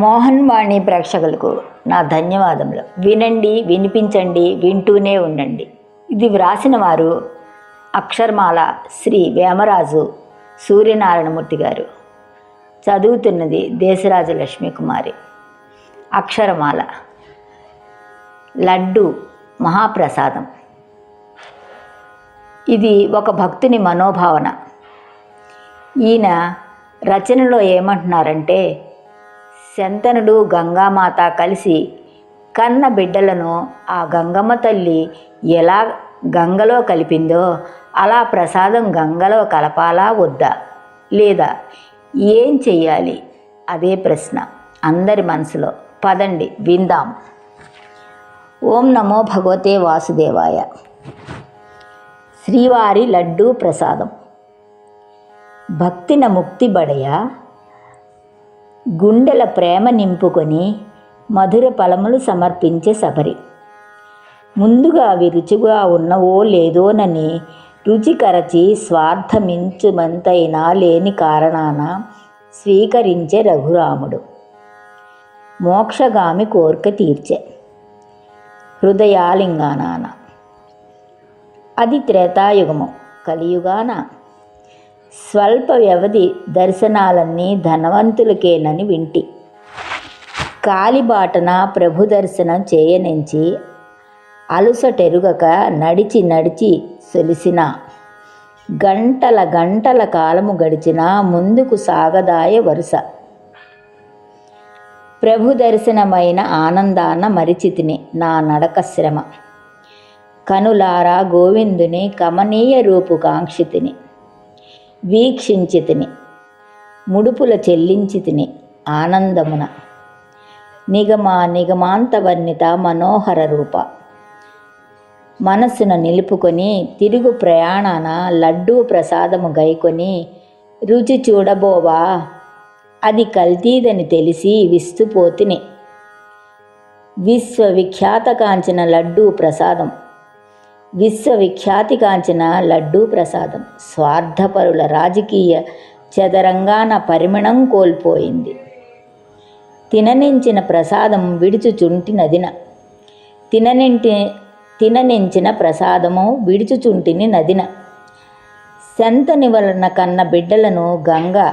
మోహన్ వాణి ప్రేక్షకులకు నా ధన్యవాదములు. వినండి వినిపించండి వింటూనే ఉండండి. ఇది వ్రాసిన వారు అక్షరమాల శ్రీ వేమరాజు సూర్యనారాయణమూర్తి గారు. చదువుతున్నది దేశరాజు లక్ష్మీకుమారి. అక్షరమాల. లడ్డు మహాప్రసాదం. ఇది ఒక భక్తుని మనోభావన. ఈయన రచనలో ఏమంటున్నారంటే శంతనుడు గంగామాత కలిసి కన్న బిడ్డలను ఆ గంగమ్మ తల్లి ఎలా గంగలో కలిపిందో అలా ప్రసాదం గంగలో కలపాలా వద్దా? లేదా ఏం చెయ్యాలి? అదే ప్రశ్న అందరి మనసులో. పదండి విందాం. ఓం నమో భగవతే వాసుదేవాయ. శ్రీవారి లడ్డూ ప్రసాదం. భక్తిన ముక్తి బడయ? గుండెల ప్రేమ నింపుకొని మధుర ఫలములు సమర్పించే సబరి. ముందుగా అవి రుచిగా ఉన్నవో లేదోనని రుచికరచి స్వార్థమించుమంతైనా లేని కారణాన స్వీకరించే రఘురాముడు. మోక్షగామి కోరిక తీర్చే. హృదయాలింగానాన. అది త్రేతాయుగము. కలియుగాన స్వల్ప వ్యవధి దర్శనాలన్నీ ధనవంతులకేనని వింటి. కాలిబాటన ప్రభు దర్శనం చేయనించి అలుసటెరుగక నడిచి నడిచి సొలిసిన. గంటల గంటల కాలము గడిచినా ముందుకు సాగదాయ వరుస. ప్రభు దర్శనమైన ఆనందాన మరిచితిని నా నడక శ్రమ. కనులారా గోవిందుని కమనీయ రూపు కాంక్షితిని వీక్షించితిని. ముడుపుల చెల్లించితిని ఆనందమున. నిగమ నిగమాంతవర్ణిత మనోహర రూప. మనస్సును నిలుపుకొని తిరుగు ప్రయాణాన లడ్డూ ప్రసాదము గైకొని రుచి చూడబోవా? అది కల్తీదని తెలిసి విస్తుపోతిని. విశ్వవిఖ్యాత కాంచిన లడ్డూ ప్రసాదం. విశ్వవిఖ్యాతి కాంచిన లడ్డూ ప్రసాదం స్వార్థపరుల రాజకీయ చదరంగాన పరిమణం కోల్పోయింది. తిననించిన ప్రసాదం విడుచుచుంటి నదిన తిననింటి తిననించిన ప్రసాదము విడుచుచుంటిని నదిన. శంత వలన కన్న బిడ్డలను గంగ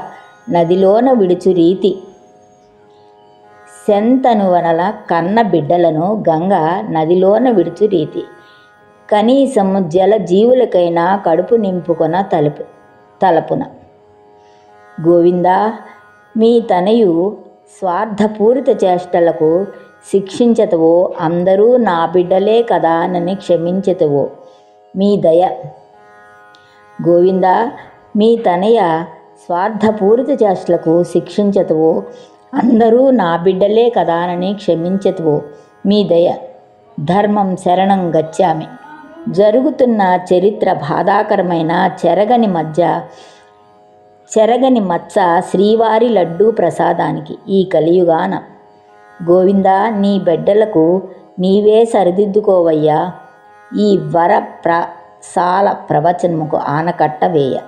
నదిలోన విడుచు రీతి. శంతను వనల కన్న బిడ్డలను గంగ నదిలోన విడుచు రీతి. కనీసం జల జీవులకైనా కడుపు నింపుకొన తలుపు తలపున. గోవిందా మీ తనయు స్వార్థపూరిత చేష్టలకు శిక్షించతవో అందరూ నా బిడ్డలే కదా నని క్షమించతవో మీ దయ. గోవిందా మీ తనయ స్వార్థపూరిత చేష్టలకు శిక్షించతవో అందరూ నా బిడ్డలే కదానని క్షమించతవో మీ దయ. ధర్మం శరణం గచ్చామి. జరుగుతున్న చరిత్ర బాధాకరమైన చెరగని మధ్య చెరగని మచ్చ శ్రీవారి లడ్డూ ప్రసాదానికి ఈ కలియుగాన. గోవిందా నీ బిడ్డలకు నీవే సరిదిద్దుకోవయ్యా. ఈ వర ప్రసాల ప్రవచనముకు ఆనకట్ట వేయ.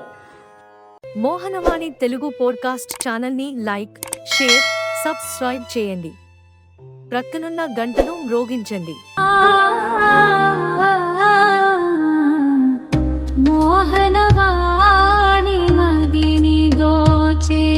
మోహనవాణి తెలుగు పోడ్కాస్ట్ ఛానల్ని లైక్ షేర్ సబ్స్క్రైబ్ చేయండి. ప్రక్కనున్న గంటను మ్రోగించండి.